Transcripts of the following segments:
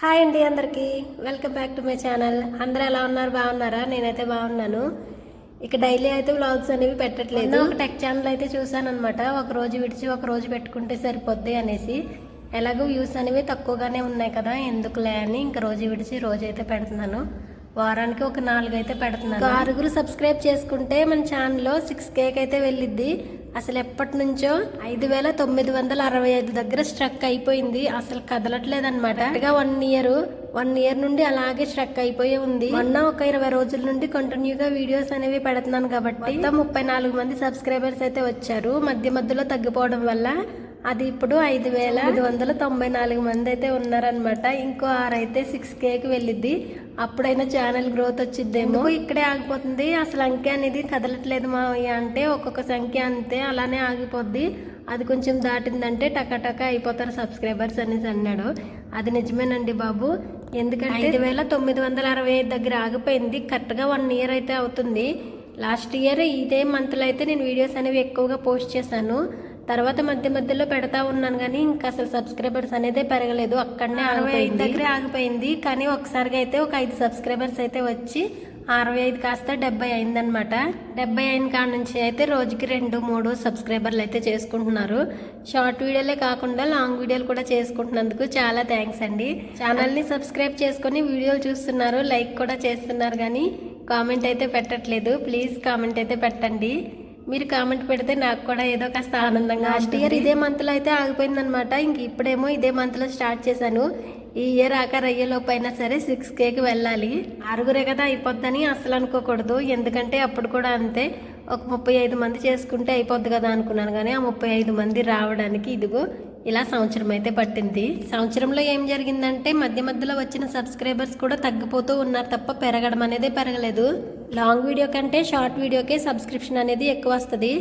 Hi అండి అందరికీ. Welcome back to my channel అందరూ ఎలా ఉన్నారు? బాగున్నారా? నేనైతే బాగున్నాను. ఇక డైలీ అయితే వ్లాగ్స్ అనేవి పెట్టట్లేదు. ఒక టెక్ ఛానల్ అయితే చూసాను అనమాట ఒక రోజు విడిచి ఒక రోజు పెట్టుకుంటే సరిపోద్ది అనేసి. ఎలాగో వ్యూస్ అనేవి తక్కువగానే ఉన్నాయి కదా. ఎందుకులే అని ఇంక రోజు విడిచి రోజు అయితే పెడుతున్నాను. వారానికి ఒక నాలుగు అయితే పెడుతున్నాను. ఆరుగురు సబ్స్క్రైబ్ చేసుకుంటే మన ఛానల్లో సిక్స్ కేక్ అయితే వెళ్ళిద్ది. అసలు ఎప్పటి నుంచో ఐదు వేల తొమ్మిది వందల అరవై ఐదు దగ్గర స్ట్రక్ అయిపోయింది. అసలు కదలట్లేదు అనమాట వన్ ఇయర్ వన్ ఇయర్ నుండి అలాగే స్ట్రక్ అయిపోయి ఉంది. మొన్న ఒక ఇరవై రోజుల నుండి కంటిన్యూగా వీడియోస్ అనేవి పెడుతున్నాను కాబట్టి మొత్తం ముప్పై నాలుగు మంది సబ్స్క్రైబర్స్ అయితే వచ్చారు. మధ్య మధ్యలో తగ్గిపోవడం వల్ల అది ఇప్పుడు ఐదు వేల ఐదు వందల తొంభై నాలుగు మంది అయితే ఉన్నారనమాట ఇంకో ఆరు అయితే సిక్స్ కేకి వెళ్ళిద్ది. అప్పుడైనా ఛానల్ గ్రోత్ వచ్చిద్దేమో. ఇక్కడే ఆగిపోతుంది? అసలు అంకె అనేది కదలట్లేదు మావయ్య. అంటే ఒక్కొక్క సంఖ్య అంతే అలానే ఆగిపోద్ది. అది కొంచెం దాటిందంటే టక అయిపోతారు సబ్స్క్రైబర్స్ అనేసి అన్నాడు. అది నిజమేనండి బాబు. ఎందుకంటే ఐదు వేల తొమ్మిది వందల అరవై ఐదు దగ్గర ఆగిపోయింది. కరెక్ట్గా వన్ ఇయర్ అయితే అవుతుంది. లాస్ట్ ఇయర్ ఇదే మంత్లో అయితే నేను వీడియోస్ అనేవి ఎక్కువగా పోస్ట్ చేశాను. తర్వాత మధ్య మధ్యలో పెడతా ఉన్నాను కానీ ఇంకా అసలు సబ్స్క్రైబర్స్ అనేది పెరగలేదు. అక్కడనే అరవై ఐదు దగ్గరే ఆగిపోయింది. కానీ ఒకసారిగా అయితే ఒక ఐదు సబ్స్క్రైబర్స్ అయితే వచ్చి అరవై ఐదు కాస్త డెబ్బై అయిందనమాట డెబ్బై అయిన కాడ నుంచి అయితే రోజుకి రెండు మూడు సబ్స్క్రైబర్లు అయితే చేసుకుంటున్నారు. షార్ట్ వీడియోలే కాకుండా లాంగ్ వీడియోలు కూడా చేసుకుంటున్నందుకు చాలా థ్యాంక్స్ అండి. ఛానల్ని సబ్స్క్రైబ్ చేసుకొని వీడియోలు చూస్తున్నారు లైక్ కూడా చేస్తున్నారు కానీ కామెంట్ అయితే పెట్టట్లేదు. ప్లీజ్ కామెంట్ అయితే పెట్టండి. మీరు కామెంట్ పెడితే నాకు కూడా ఏదో కాస్త ఆనందంగా లాస్ట్ ఇయర్ ఇదే మంత్లో అయితే ఆగిపోయిందనమాట ఇంక ఇప్పుడేమో ఇదే మంత్లో స్టార్ట్ చేశాను. ఈ ఇయర్ ఆఖరి అయ్యేలోపు అయినా సరే సిక్స్ కేకి వెళ్ళాలి. ఆరుగురే కదా అయిపోద్దని అసలు అనుకోకూడదు. ఎందుకంటే అప్పుడు కూడా అంతే ఒక ముప్పై ఐదు మంది చేసుకుంటే అయిపోద్ది కదా అనుకున్నాను. కానీ ఆ ముప్పై ఐదు మంది రావడానికి ఇదిగో ఇలా సంవత్సరం అయితే పట్టింది. సంవత్సరంలో ఏం జరిగిందంటే మధ్య మధ్యలో వచ్చిన సబ్స్క్రైబర్స్ కూడా తగ్గిపోతూ ఉన్నారు తప్ప పెరగడం అనేది పెరగలేదు. లాంగ్ వీడియో కంటే షార్ట్ వీడియోకే సబ్స్క్రిప్షన్ అనేది ఎక్కువ వస్తుంది.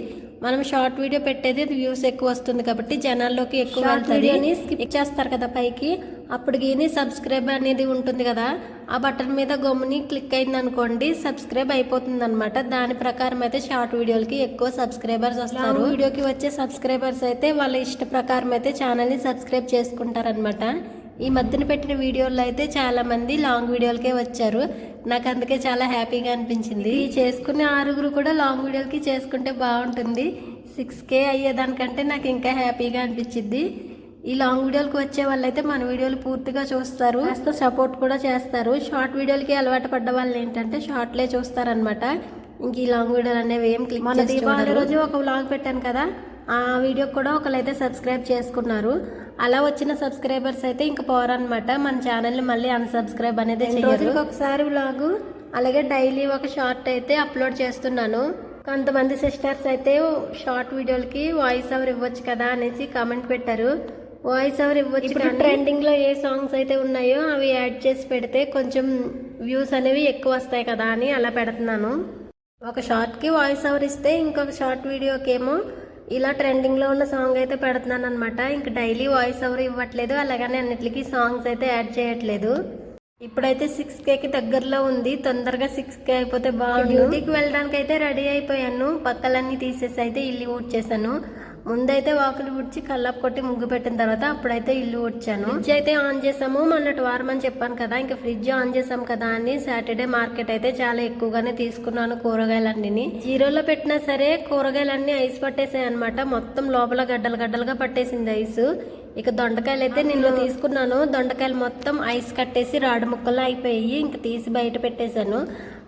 మనం షార్ట్ వీడియో పెట్టేది వ్యూస్ ఎక్కువ వస్తుంది కాబట్టి జనాల్లోకి ఎక్కువ వెళ్తుంది. స్కిప్ చేస్తారు కదా పైకి. అప్పుడు గీని సబ్స్క్రైబ్ అనేది ఉంటుంది కదా ఆ బటన్ మీద గమ్ముని క్లిక్ అయింది అనుకోండి సబ్స్క్రైబ్ అయిపోతుంది అనమాట దాని ప్రకారం అయితే షార్ట్ వీడియోలకి ఎక్కువ సబ్స్క్రైబర్స్ వస్తారు. వీడియోకి వచ్చే సబ్స్క్రైబర్స్ అయితే వాళ్ళ ఇష్ట ప్రకారం అయితే ఛానల్ని సబ్స్క్రైబ్ చేసుకుంటారనమాట ఈ మధ్యన పెట్టిన వీడియోల్లో అయితే చాలా మంది లాంగ్ వీడియోలకే వచ్చారు. నాకు అందుకే చాలా హ్యాపీగా అనిపించింది. ఈ చేసుకునే ఆరుగురు కూడా లాంగ్ వీడియోలకి చేసుకుంటే బాగుంటుంది. సిక్స్ కే అయ్యేదానికంటే నాకు ఇంకా హ్యాపీగా అనిపించింది ఈ లాంగ్ వీడియోలకు వచ్చే వాళ్ళైతే మన వీడియోలు పూర్తిగా చూస్తారు. కాస్త సపోర్ట్ కూడా చేస్తారు. షార్ట్ వీడియోలకి అలవాటు పడ్డ వాళ్ళు ఏంటంటే షార్ట్లే చూస్తారనమాట ఇంక ఈ లాంగ్ వీడియోలు అనేవి ఏం క్లిక్ మన దీపావళి రోజు ఒక వ్లాగ్ పెట్టాను కదా ఆ వీడియోకి కూడా ఒకరైతే సబ్స్క్రైబ్ చేసుకున్నారు. అలా వచ్చిన సబ్స్క్రైబర్స్ అయితే ఇంకా పోరనమాట మన ఛానల్ని మళ్ళీ అన్సబ్స్క్రైబ్ అనేది రోజుకి ఒకసారి వ్లాగు అలాగే డైలీ ఒక షార్ట్ అయితే అప్లోడ్ చేస్తున్నాను. కొంతమంది సిస్టర్స్ అయితే షార్ట్ వీడియోలకి వాయిస్ ఓవర్ ఇవ్వచ్చు కదా అనేసి కామెంట్ పెట్టారు. వాయిస్ ఓవర్ ఇవ్వచ్చు ఇప్పుడు ట్రెండింగ్లో ఏ సాంగ్స్ అయితే ఉన్నాయో అవి యాడ్ చేసి పెడితే కొంచెం వ్యూస్ అనేవి ఎక్కువ వస్తాయి కదా అని అలా పెడుతున్నాను. ఒక షార్ట్కి వాయిస్ ఓవర్ ఇస్తే ఇంకొక షార్ట్ వీడియోకి ఏమో ఇలా ట్రెండింగ్లో ఉన్న సాంగ్ అయితే పెడుతున్నాను అనమాట ఇంక డైలీ వాయిస్ ఓవర్ ఇవ్వట్లేదు అలాగనే అన్నిటికీ సాంగ్స్ అయితే యాడ్ చేయట్లేదు. ఇప్పుడైతే సిక్స్ కేకి దగ్గరలో ఉంది తొందరగా సిక్స్ కే అయిపోతే బాగుంది డ్యూటీకి వెళ్ళడానికి అయితే రెడీ అయిపోయాను. పక్కలన్నీ తీసేసి అయితే ఇల్లు ఊడ్చేసాను ముందైతే వాకులు ఊడ్చి కల్లాపు కొట్టి ముగ్గు పెట్టిన తర్వాత అప్పుడైతే ఇల్లు ఊడ్చాను. ఫ్రిడ్జ్ అయితే ఆన్ చేసాము. మొన్నటి వారం అని చెప్పాను కదా ఇంకా ఫ్రిడ్జ్ ఆన్ చేసాం కదా అని సాటర్డే మార్కెట్ అయితే చాలా ఎక్కువగానే తీసుకున్నాను కూరగాయలన్నీ జీరోలో పెట్టినా సరే కూరగాయలన్నీ ఐస్ పట్టేసాయి అనమాట మొత్తం లోపల గడ్డలు గడ్డలుగా పట్టేసింది ఐస్. ఇక దొండకాయలు అయితే నిన్న తీసుకున్నాను. దొండకాయలు మొత్తం ఐస్ కట్టేసి రాడు ముక్కలు అయిపోయి ఇంక తీసి బయట పెట్టేశాను.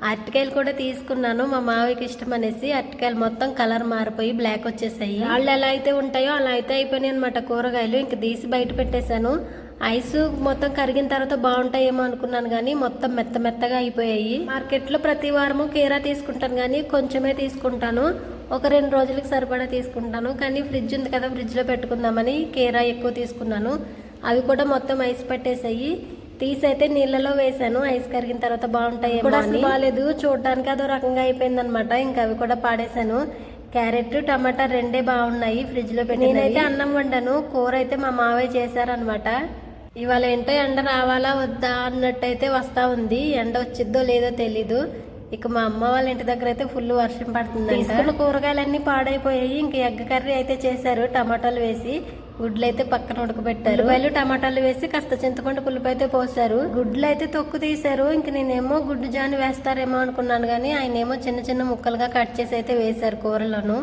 అరటికాయలు కూడా తీసుకున్నాను. మా మావికి ఇష్టం అనేసి అరటికాయలు మొత్తం కలర్ మారిపోయి బ్లాక్ వచ్చేసాయి. వాళ్ళు ఎలా అయితే ఉంటాయో అలా అయితే అయిపోయినాయి అనమాట కూరగాయలు. ఇంక తీసి బయట పెట్టేశాను. ఐస్ మొత్తం కరిగిన తర్వాత బాగుంటాయేమో అనుకున్నాను కానీ మొత్తం మెత్త మెత్తగా అయిపోయాయి. మార్కెట్లో ప్రతి వారము కీరా తీసుకుంటాను కానీ కొంచెమే తీసుకుంటాను. ఒక రెండు రోజులకి సరిపడా తీసుకుంటాను. కానీ ఫ్రిడ్జ్ ఉంది కదా ఫ్రిడ్జ్లో పెట్టుకుందామని కీరా ఎక్కువ తీసుకున్నాను. అవి కూడా మొత్తం ఐస్ పట్టేసాయి. తీసి అయితే నీళ్ళలో వేసాను. ఐస్ కరిగిన తర్వాత బాగుంటాయి కూడా అసలు బాగాలేదు చూడడానికి అదో రకంగా అయిపోయింది అనమాట ఇంకా అవి కూడా పాడేశాను. క్యారెట్ టమాటా రెండే బాగున్నాయి ఫ్రిడ్జ్లో పెట్టి నేనైతే అన్నం వండాను. కూర అయితే మా మావయ్య చేశారనమాట ఇవాళ ఏంటో ఎండ రావాలా వద్దా అన్నట్టయితే వస్తా ఉంది. ఎండ వచ్చిద్దో లేదో తెలీదు. ఇక మా అమ్మ వాళ్ళ ఇంటి దగ్గర అయితే ఫుల్ వర్షం పడుతుంది తీసుకున్న కూరగాయలన్నీ పాడైపోయాయి. ఇంక ఎగ్ కర్రీ అయితే చేశారు. టమాటాలు వేసి గుడ్లు అయితే పక్కన ఉడకబెట్టారు. ఉల్లిపాయలు టమాటాలు వేసి కాస్త చింతపండు పులుపు అయితే పోసారు. గుడ్లు అయితే తొక్కు తీశారు. ఇంక నేనేమో గుడ్డు జాని వేస్తారేమో అనుకున్నాను కానీ ఆయన ఏమో చిన్న చిన్న ముక్కలుగా కట్ చేసి అయితే వేశారు కూరలోను.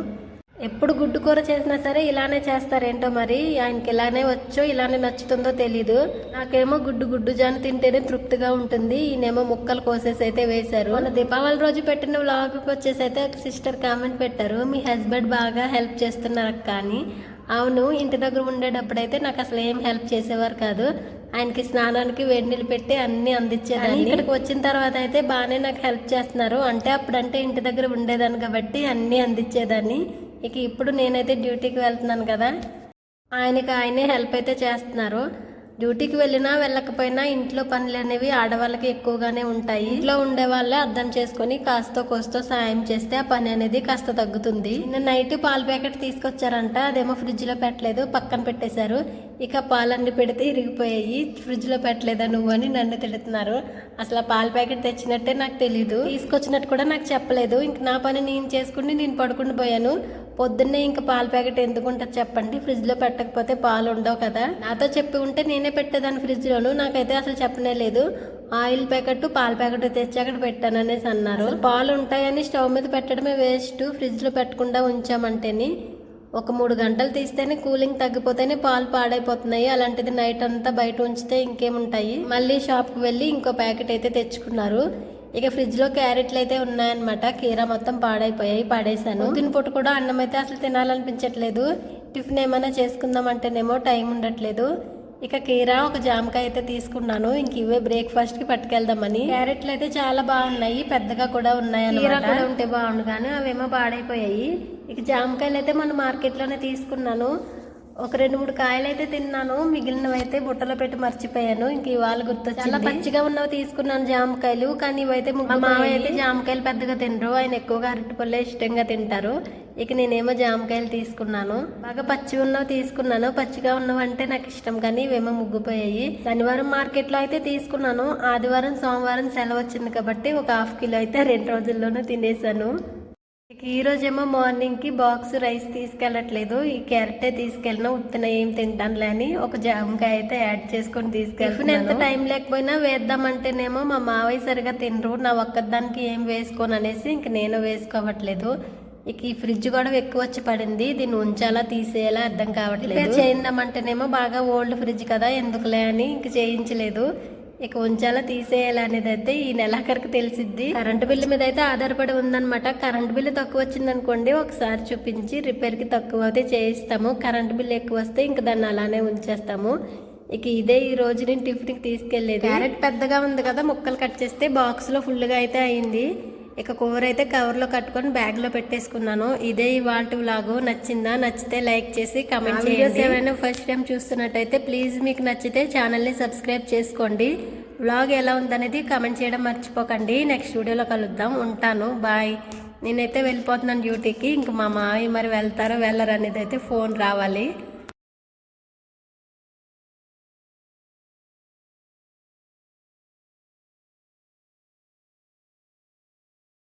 ఎప్పుడు గుడ్డు కూర చేసినా సరే ఇలానే చేస్తారేంటో మరి? ఆయనకి ఇలానే వచ్చో ఇలానే నచ్చుతుందో తెలీదు. నాకేమో గుడ్డు గుడ్డు జాను తింటేనే తృప్తిగా ఉంటుంది. ఈయనేమో ముక్కలు కోసేసి అయితే వేశారు. మన దీపావళి రోజు పెట్టిన వ్లాగ్కి వచ్చేసి అయితే ఒక సిస్టర్ కామెంట్ పెట్టారు. మీ హస్బెండ్ బాగా హెల్ప్ చేస్తున్నారు కానీ అవును ఇంటి దగ్గర ఉండేటప్పుడైతే నాకు అసలు ఏం హెల్ప్ చేసేవారు కాదు. ఆయనకి స్నానానికి వేడి నీళ్ళు పెట్టి అన్ని అందించేదాన్ని. ఇక్కడికి వచ్చిన తర్వాత అయితే బాగానే నాకు హెల్ప్ చేస్తున్నారు. అంటే అప్పుడంటే ఇంటి దగ్గర ఉండేదాన్ని కాబట్టి అన్నీ అందించేదాన్ని. ఇక ఇప్పుడు నేనైతే డ్యూటీకి వెళ్తున్నాను కదా. ఆయనకి ఆయనే హెల్ప్ అయితే చేస్తున్నారు. డ్యూటీకి వెళ్ళినా వెళ్ళకపోయినా ఇంట్లో పనులు అనేవి ఆడవాళ్ళకి ఎక్కువగానే ఉంటాయి. ఇంట్లో ఉండే వాళ్ళే అర్థం చేసుకొని కాస్త కోస్తో సాయం చేస్తే ఆ పని అనేది కాస్త తగ్గుతుంది. నిన్న నైట్ పాల ప్యాకెట్ తీసుకొచ్చారంట. అదేమో ఫ్రిడ్జ్లో పెట్టలేదు. పక్కన పెట్టేశారు. ఇక పాలన్నీ పెడితే ఇరిగిపోయాయి. ఫ్రిడ్జ్లో పెట్టలేదా నువ్వు అని నన్ను తిడుతున్నారు. అసలు ఆ పాల ప్యాకెట్ తెచ్చినట్టే నాకు తెలీదు. తీసుకొచ్చినట్టు కూడా నాకు చెప్పలేదు. ఇంక నా పని నేను చేసుకుని నేను పడుకుని పోయాను. పొద్దున్నే ఇంకా పాల ప్యాకెట్ ఎందుకు ఉంటుంది చెప్పండి. ఫ్రిడ్జ్లో పెట్టకపోతే పాలు ఉండవు కదా. నాతో చెప్పి ఉంటే నేనే పెట్టేదాన్ని ఫ్రిడ్జ్ లోను నాకైతే అసలు చెప్పనే లేదు. ఆయిల్ ప్యాకెట్ పాల ప్యాకెట్ తెచ్చి అక్కడ పెట్టాను అనేసి అన్నారు. పాలు ఉంటాయని స్టవ్ మీద పెట్టడమే వేస్ట్. ఫ్రిడ్జ్లో పెట్టకుండా ఉంచామంటేని ఒక మూడు గంటలు తీస్తేనే కూలింగ్ తగ్గిపోతేనే పాలు పాడైపోతున్నాయి. అలాంటిది నైట్ అంతా బయట ఉంచితే ఇంకేముంటాయి? మళ్ళీ షాప్కి వెళ్ళి ఇంకో ప్యాకెట్ అయితే తెచ్చుకున్నారు. ఇక ఫ్రిడ్జ్లో క్యారెట్లు అయితే ఉన్నాయన్నమాట. కీర మొత్తం పాడైపోయాయి పాడేశాను. దీని పొట్టు కూడా అన్నం అయితే అసలు తినాలనిపించట్లేదు. టిఫిన్ ఏమైనా చేసుకుందామంటేనేమో టైం ఉండట్లేదు. ఇక కీరా ఒక జామకాయ అయితే తీసుకున్నాను. ఇంక ఇవే బ్రేక్ఫాస్ట్కి పట్టుకెళ్దామని. క్యారెట్లు అయితే చాలా బాగున్నాయి పెద్దగా కూడా ఉన్నాయి కీరా కూడా ఉంటే బాగుండు కానీ అవేమో పాడైపోయాయి. ఇక జామకాయలు అయితే మన మార్కెట్లోనే తీసుకున్నాను. ఒక రెండు మూడు కాయలు అయితే తిన్నాను మిగిలినవి అయితే బుట్టలో పెట్టి మర్చిపోయాను. ఇంక ఇవాళ గుర్తొచ్చింది. చాలా పచ్చిగా ఉన్నవి తీసుకున్నాను జామకాయలు కానీ ఇవైతే మా మామయ్య అయితే జామకాయలు పెద్దగా తినరు. ఆయన ఎక్కువగా అరటిపళ్ళే ఇష్టంగా తింటారు. ఇక నేనేమో జామకాయలు తీసుకున్నాను. బాగా పచ్చి ఉన్నవి తీసుకున్నాను. పచ్చిగా ఉన్నవి అంటే నాకు ఇష్టం కానీ ఇవేమో ముగ్గుపోయాయి. శనివారం మార్కెట్లో అయితే తీసుకున్నాను. ఆదివారం సోమవారం సెలవు వచ్చింది కాబట్టి ఒక హాఫ్ కిలో అయితే రెండు రోజుల్లోనూ తినేసాను ఇక ఈ రోజేమో మార్నింగ్కి బాక్స్ రైస్ తీసుకెళ్ళట్లేదు. ఈ క్యారెటే తీసుకెళ్ళిన ఉత్తిన ఏం తింటానులే అని ఒక జామకాయ అయితే యాడ్ చేసుకొని తీసుకెళ్ళి ఎంత టైం లేకపోయినా వేద్దామంటేనేమో మా మావయ్య సరిగా తినరు. నా ఒక్కదానికి ఏం వేసుకోను అనేసి ఇంక నేను వేసుకోవట్లేదు. ఇక ఈ ఫ్రిడ్జ్ కూడా ఎక్కువ వచ్చి పడింది. దీన్ని ఉంచాలా తీసేయాలా అర్థం కావట్లేదు. చేయిందామంటేనేమో బాగా ఓల్డ్ ఫ్రిడ్జ్ కదా ఎందుకులే అని ఇంక చేయించలేదు. ఇక ఉంచాలా తీసేయాలా అనేది అయితే ఈ నెలాఖరికి తెలిసిద్ది. కరెంటు బిల్లు మీద అయితే ఆధారపడి ఉందన్నమాట. కరెంటు బిల్లు తక్కువ వచ్చింది అనుకోండి ఒకసారి చూపించి రిపేర్కి తక్కువ అయితే చేయిస్తాము. కరెంటు బిల్లు ఎక్కువ వస్తే ఇంక దాన్ని అలానే ఉంచేస్తాము. ఇక ఇదే ఈ రోజు నేను టిఫిన్కి తీసుకెళ్ళేదు క్యారెట్ పెద్దగా ఉంది కదా ముక్కలు కట్ చేస్తే బాక్స్లో ఫుల్గా అయితే అయింది. ఇక కూర అయితే కవర్లో కట్టుకొని బ్యాగ్లో పెట్టేసుకున్నాను. ఇదే ఇవాళ వ్లాగు నచ్చిందా నచ్చితే లైక్ చేసి కమెంట్ చేయండి. ఎవరైనా ఫస్ట్ టైం చూస్తున్నట్టయితే ప్లీజ్ మీకు నచ్చితే ఛానల్ని సబ్స్క్రైబ్ చేసుకోండి. వ్లాగ్ ఎలా ఉందనేది కమెంట్ చేయడం మర్చిపోకండి. నెక్స్ట్ వీడియోలో కలుద్దాం. ఉంటాను. బాయ్ నేనైతే వెళ్ళిపోతున్నాను డ్యూటీకి ఇంక మా మావి మరి వెళ్తారో వెళ్ళరు అనేది అయితే ఫోన్ రావాలి.